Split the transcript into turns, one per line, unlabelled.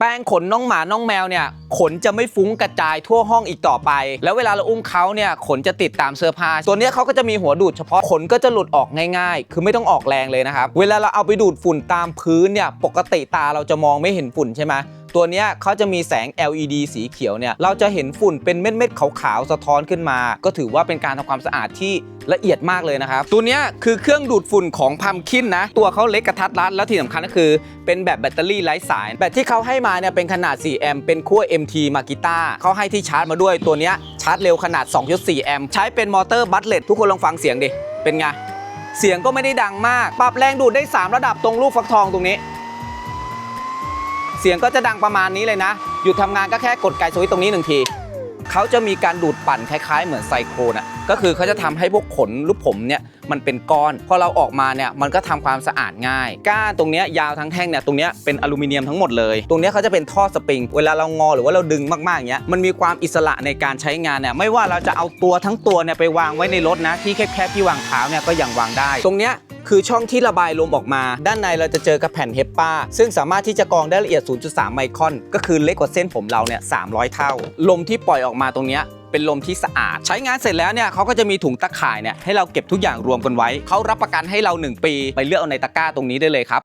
แป้งขนน้องหมาน้องแมวเนี่ยขนจะไม่ฟุ้งกระจายทั่วห้องอีกต่อไป แล้วเวลาเราอุ้มเขาเนี่ยขนจะติดตามเสื้อผ้าตัวเนี้ยเขาก็จะมีหัวดูดเฉพาะขนก็จะหลุดออกง่ายๆ คือไม่ต้องออกแรงเลยนะครับ เวลาเราเอาไปดูดฝุ่นตามพื้นเนี่ยปกติตาเราจะมองไม่เห็นฝุ่นใช่ไหม ตัวเนี้ยเขาจะมีแสง LED สีเขียวเนี่ยเราจะเห็นฝุ่นเป็นเม็ดๆขาวๆสะท้อนขึ้นมา ก็ถือว่าเป็นการทำความสะอาดที่ละเอียดมากเลยนะครับ ตัวนี้คือเครื่องดูดฝุ่นของพัมคินนะ ตัวเขาเล็กกระทัดรัด แล้วที่สำคัญก็คือ เป็นแบบแบตเตอรี่ไร้สาย แบตที่เขาให้มาเนี่ยเป็นขนาด 4 แอมป์ เป็นขั้ว MT มากิต้าเขาให้ที่ชาร์จมาด้วย ตัวนี้ชาร์จเร็วขนาด 2.4 แอมป์ ใช้เป็นมอเตอร์บัตเลตทุกคนลองฟังเสียงดิ เป็นไง เสียงก็ไม่ได้ดังมาก ปรับแรงดูดได้ 3 ระดับตรงลูกฟักทองตรงนี้ เสียงก็จะดังประมาณนี้เลยนะ หยุดทำงานก็แค่กดไกสวิตตรงนี้หนึ่งทีเขาจะมีการดูดปั่นคล้ายๆ เหมือนไซโครนอะก็คือเขาจะทำให้พวกขนลูกผมเนี่ยมันเป็นก้อนพอเราออกมาเนี่ยมันก็ทำความสะอาดง่าย ก้านตรงนี้ยาวทั้งแท่งเนี่ยตรงนี้เป็นอลูมิเนียมทั้งหมดเลย ตรงนี้เขาจะเป็นท่อสปริง เวลาเรางอหรือว่าเราดึงมากๆอย่างเงี้ยมันมีความอิสระในการใช้งานเนี่ยไม่ว่าเราจะเอาตัวทั้งตัวเนี่ยไปวางไว้ในรถนะที่แคบๆที่วางเท้าเนี่ยก็ยังวางได้ ตรงเนี้ย คือช่องที่ระบายลมออกมา ด้านในเราจะเจอกับแผ่นเฮปปาซึ่งสามารถที่จะกรองได้ละเอียด 0.3 ไมครอน ก็คือเล็กกว่าเส้นผมเราเนี่ย 300 เท่า ลมที่ปล่อยออกมาตรงเนี้ยเป็นลมที่สะอาด ใช้งานเสร็จแล้วเนี่ยเขาก็จะมีถุงตะข่ายเนี่ยให้เราเก็บทุกอย่างรวมกันไว้ เขารับประกันให้เรา 1 ปี ไปเลือกเอาในตะกร้าตรงนี้ได้เลยครับ